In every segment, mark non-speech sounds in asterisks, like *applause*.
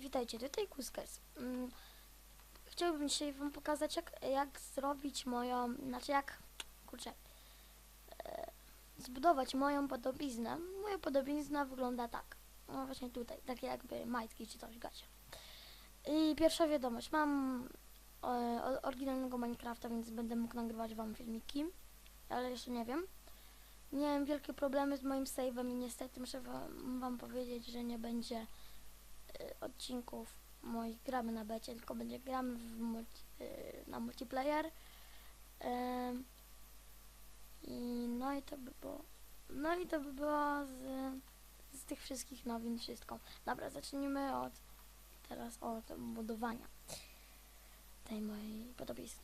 witajcie, tutaj Kuskers. Mm, chciałbym dzisiaj wam pokazać jak, jak zrobić moją, znaczy jak, kurczę, e, zbudować moją podobiznę. Moja podobizna wygląda tak, no właśnie tutaj, takie jakby majtki czy coś, gacie. I pierwsza wiadomość, mam e, oryginalnego Minecrafta, więc będę mógł nagrywać wam filmiki, ale jeszcze nie wiem. Miałem wielkie problemy z moim save'em i niestety muszę wam, wam powiedzieć, że nie będzie odcinków moich gramy na becie, tylko będzie gramy multi, y, na multiplayer. I no i to by było. No i to by było z, z tych wszystkich nowin wszystko. Dobra, zacznijmy od teraz od budowania tej mojej podobizny.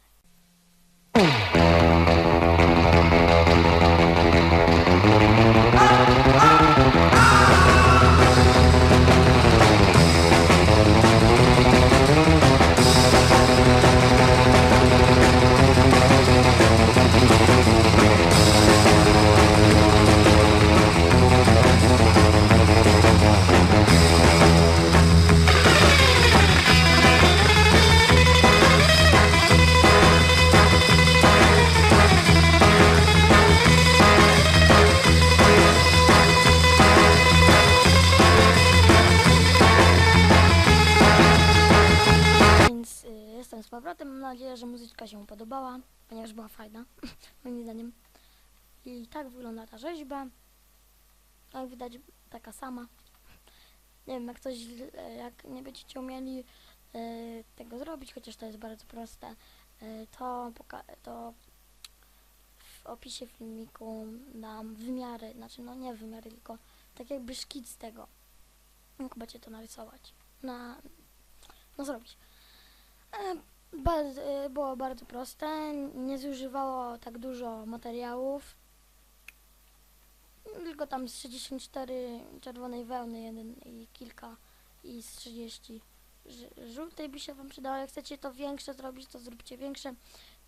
Jestem z powrotem. Mam nadzieję, że muzyczka się podobała, ponieważ była fajna, *laughs* moim zdaniem. I tak wygląda ta rzeźba. Jak widać, taka sama. Nie wiem, jak coś, jak nie będziecie umieli e, tego zrobić, chociaż to jest bardzo proste, e, to, to w opisie filmiku dam wymiary, znaczy no nie wymiary, tylko tak jakby szkic tego. Jak będziecie to narysować. Na, no zrobić. E, Bardzo, e, było bardzo proste, nie zużywało tak dużo materiałów. Tylko tam z 64 czerwonej wełny jeden i kilka i z 30 ż- żółtej by się wam przydało. Jak chcecie to większe zrobić, to zróbcie większe.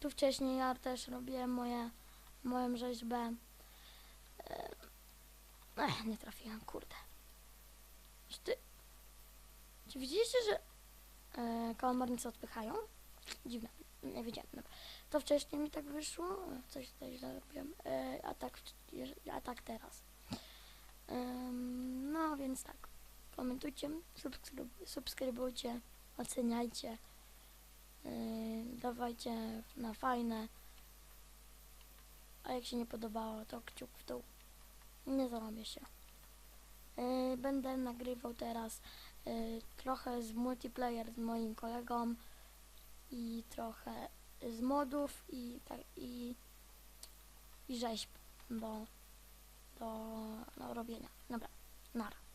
Tu wcześniej ja też robiłem moje, moją rzeźbę. E, Ech, nie trafiłem, kurde. Czy ty... Czy widzieliście, że e, kałamarnice odpychają? Dziwne, nie wiedziałem. Dobra. To wcześniej mi tak wyszło, coś tutaj źle zrobiłem, e, a, tak, a tak teraz. Em, no więc tak, komentujcie, subskryb, subskrybujcie, oceniajcie, e, dawajcie na fajne, a jak się nie podobało, to kciuk w dół. Nie załamię się. E, będę nagrywał teraz e, trochę z multiplayer z moim kolegą i trochę z modów i tak i, i rzeźb do, do, do robienia. Dobra, nara.